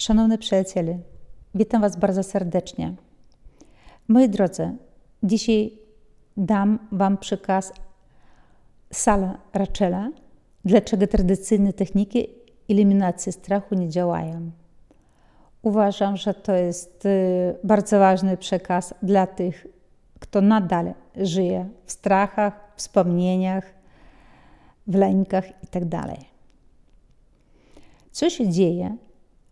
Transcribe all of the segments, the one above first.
Szanowni przyjaciele, witam Was bardzo serdecznie. Moi drodzy, dzisiaj dam Wam przekaz Sala Rachela, dlaczego tradycyjne techniki eliminacji strachu nie działają. Uważam, że to jest bardzo ważny przekaz dla tych, kto nadal żyje w strachach, wspomnieniach, w lękach itd. Co się dzieje,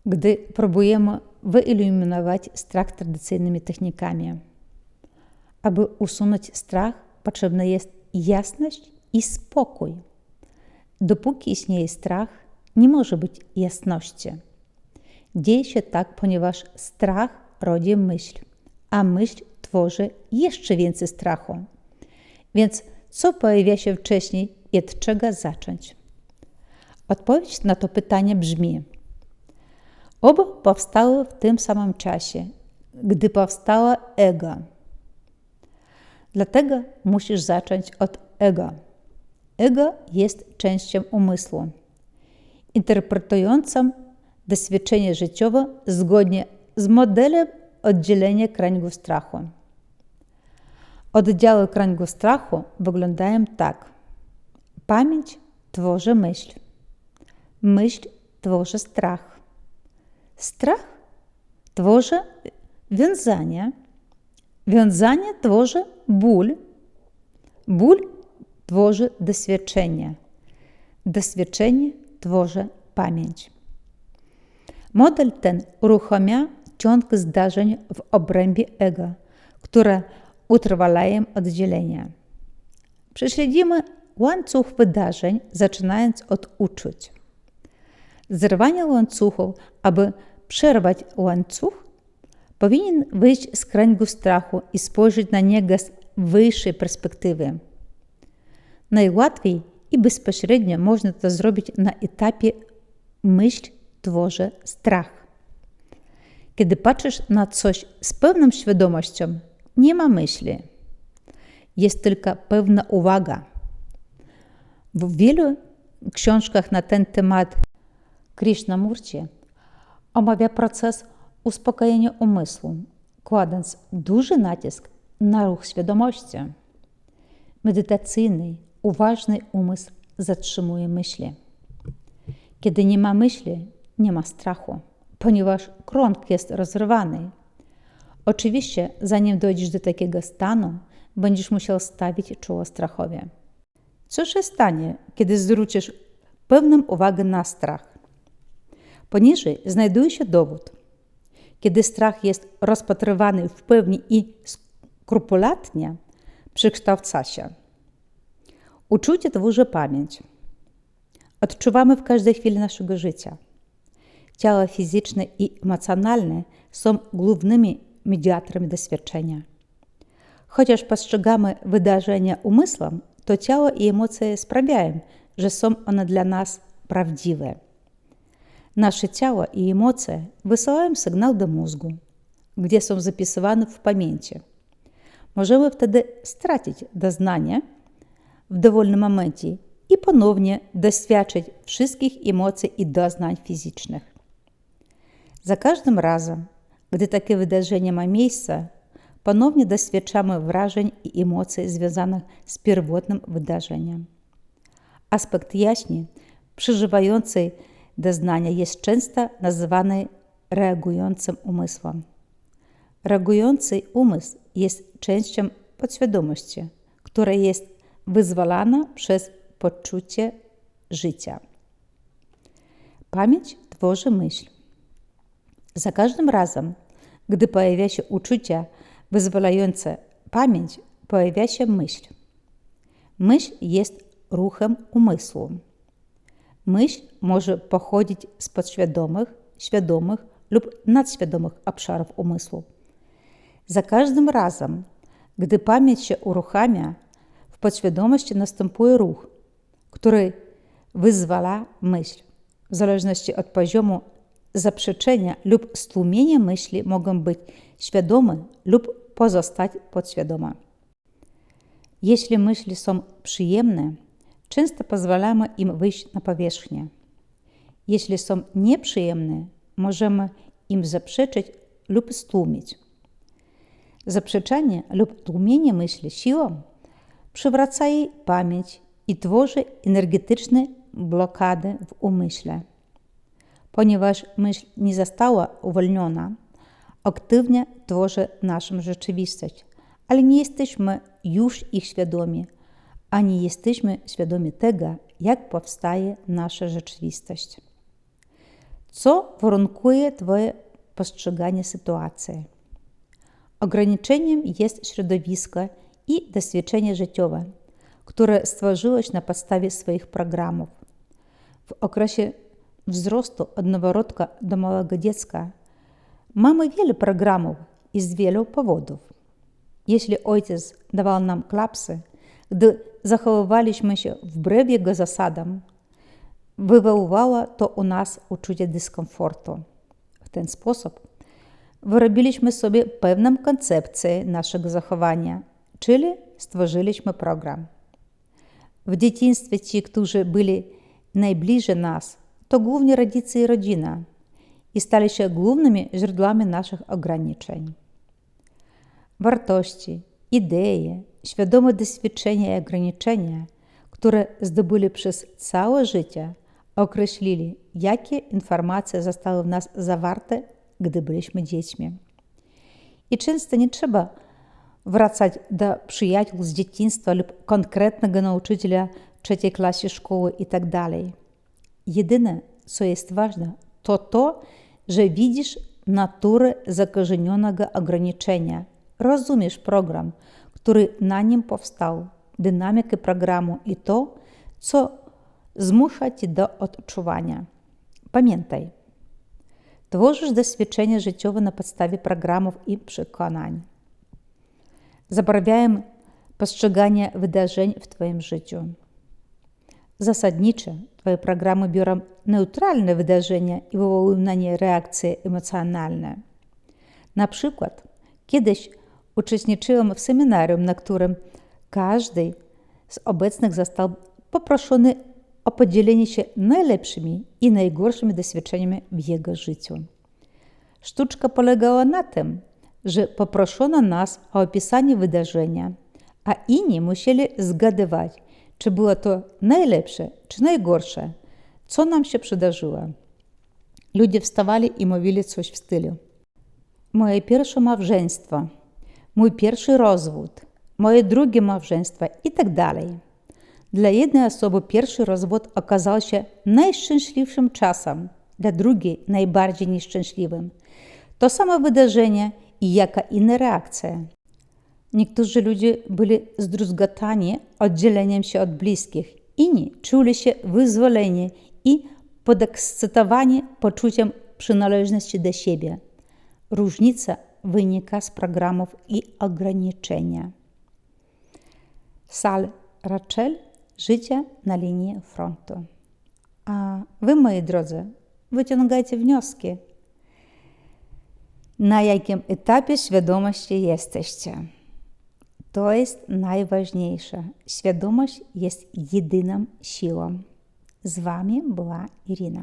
gdy próbujemy wyeliminować strach tradycyjnymi technikami? Aby usunąć strach, potrzebna jest jasność i spokój. Dopóki istnieje strach, nie może być jasności. Dzieje się tak, ponieważ strach rodzi myśl, a myśl tworzy jeszcze więcej strachu. Więc co pojawia się wcześniej i od czego zacząć? Odpowiedź na to pytanie brzmi: Oba powstały w tym samym czasie, gdy powstała ego. Dlatego musisz zacząć od ego. Ego jest częścią umysłu, interpretującą doświadczenie życiowe zgodnie z modelem oddzielenia kręgu strachu. Oddziały kręgu strachu wyglądają tak. Pamięć tworzy myśl. Myśl tworzy strach. Strach tworzy wiązanie. Wiązanie tworzy ból. Ból tworzy doświadczenie. Doświadczenie tworzy pamięć. Model ten uruchamia ciąg zdarzeń w obrębie ego, które utrwalają oddzielenie. Prześledzimy łańcuch wydarzeń, zaczynając od uczuć. Zerwanie łańcuchu, aby przerwać łańcuch, powinien wyjść z kręgu strachu i spojrzeć na niego z wyższej perspektywy. Najłatwiej i bezpośrednio można to zrobić na etapie myśl tworzy strach. Kiedy patrzysz na coś z pełną świadomością, nie ma myśli. Jest tylko pewna uwaga. W wielu książkach na ten temat Krishnamurti omawia proces uspokojenia umysłu, kładąc duży nacisk na ruch świadomości. Medytacyjny, uważny umysł zatrzymuje myśli. Kiedy nie ma myśli, nie ma strachu, ponieważ krąg jest rozrywany. Oczywiście, zanim dojdziesz do takiego stanu, będziesz musiał stawić czoło strachowi. Co się stanie, kiedy zwrócisz pewną uwagę na strach? Poniżej znajduje się dowód. Kiedy strach jest rozpatrywany w pełni i skrupulatnie, przekształca się. Uczucie tworzy pamięć. Odczuwamy w każdej chwili naszego życia. Ciało fizyczne i emocjonalne są głównymi mediatorami doświadczenia. Chociaż postrzegamy wydarzenia umysłem, to ciało i emocje sprawiają, że są one dla nas prawdziwe. Наше тело и емоція высылаем сигнал до мозгу, где сон записываны в памяти. Можем пам'яті. Можемо стратить до знания в довольному моменті і поновне досвячить эмоций и до знаний физичных. За каждым разом, где таке видаження має місце, поновне досвячаємо вражень і емоцій, зв'язаних з первотним видаженням. Аспект ясні, приживаючий doznania, jest często nazywany reagującym umysłem. Reagujący umysł jest częścią podświadomości, która jest wyzwalana przez poczucie życia. Pamięć tworzy myśl. Za każdym razem, gdy pojawia się uczucie wyzwalające pamięć, pojawia się myśl. Myśl jest ruchem umysłu. Myśl może pochodzić z podświadomych, świadomych lub nadświadomych obszarów umysłu. Za każdym razem, gdy pamięć się uruchamia, w podświadomości następuje ruch, który wyzwala myśl. W zależności od poziomu zaprzeczenia lub stłumienia myśli mogą być świadome lub pozostać podświadome. Jeśli myśli są przyjemne, często pozwalamy im wyjść na powierzchnię. Jeśli są nieprzyjemne, możemy im zaprzeczyć lub stłumić. Zaprzeczanie lub tłumienie myśli siłą przywraca jej pamięć i tworzy energetyczne blokady w umyśle. Ponieważ myśl nie została uwolniona, aktywnie tworzy naszą rzeczywistość, ale nie jesteśmy już ich świadomi, ani jesteśmy świadomi tego, jak powstaje nasza rzeczywistość. Co warunkuje Twoje postrzeganie sytuacji? Ograniczeniem jest środowisko i doświadczenie życiowe, które stworzyłeś na podstawie swoich programów. W okresie wzrostu od noworodka do małego dziecka mamy wiele programów i z wielu powodów. Jeśli ojciec dawał nam klapsy, gdy zachowywaliśmy się wbrew jego zasadom, wywoływało to u nas uczucie dyskomfortu. W ten sposób wyrobiliśmy sobie pewną koncepcję naszego zachowania, czyli stworzyliśmy program. W dzieciństwie ci, którzy byli najbliżej nas, to głównie rodzice i rodzina i stali się głównymi źródłami naszych ograniczeń. Wartości, idee, świadome doświadczenia i ograniczenia, które zdobyli przez całe życie, określili, jakie informacje zostały w nas zawarte, gdy byliśmy dziećmi. I często nie trzeba wracać do przyjaciół z dzieciństwa lub konkretnego nauczyciela trzeciej klasy szkoły itd. Jedyne, co jest ważne, to to, że widzisz naturę zakorzenionego ograniczenia, rozumiesz program, który na nim powstał, dynamikę programu i to, co zmusza cię do odczuwania. Pamiętaj, tworzysz doświadczenie życiowe na podstawie programów i przekonań. Zabarwiają postrzeganie wydarzeń w Twoim życiu. Zasadniczo Twoje programy biorą neutralne wydarzenia i wywołują na nie reakcje emocjonalne. Na przykład, kiedyś uczestniczyłam w seminarium, na którym każdy z obecnych został poproszony o podzielenie się najlepszymi i najgorszymi doświadczeniami w jego życiu. Sztuczka polegała na tym, że poproszono nas o opisanie wydarzenia, a inni musieli zgadywać, czy było to najlepsze, czy najgorsze, co nam się przydarzyło. Ludzie wstawali i mówili coś w stylu. Moje pierwsze małżeństwo, mój pierwszy rozwód, moje drugie małżeństwo i tak dalej. Dla jednej osoby pierwszy rozwód okazał się najszczęśliwszym czasem, dla drugiej najbardziej nieszczęśliwym. To samo wydarzenie i jaka inna reakcja. Niektórzy ludzie byli zdruzgotani oddzieleniem się od bliskich, inni czuli się wyzwoleni i podekscytowani poczuciem przynależności do siebie. Różnica wynika z programów i ograniczenia. Sal Rachel Życie na linii frontu. A wy, moi drodzy, wyciągajcie wnioski. Na jakim etapie świadomości jesteście? To jest najważniejsze. Świadomość jest jedyną siłą. Z Wami była Irina.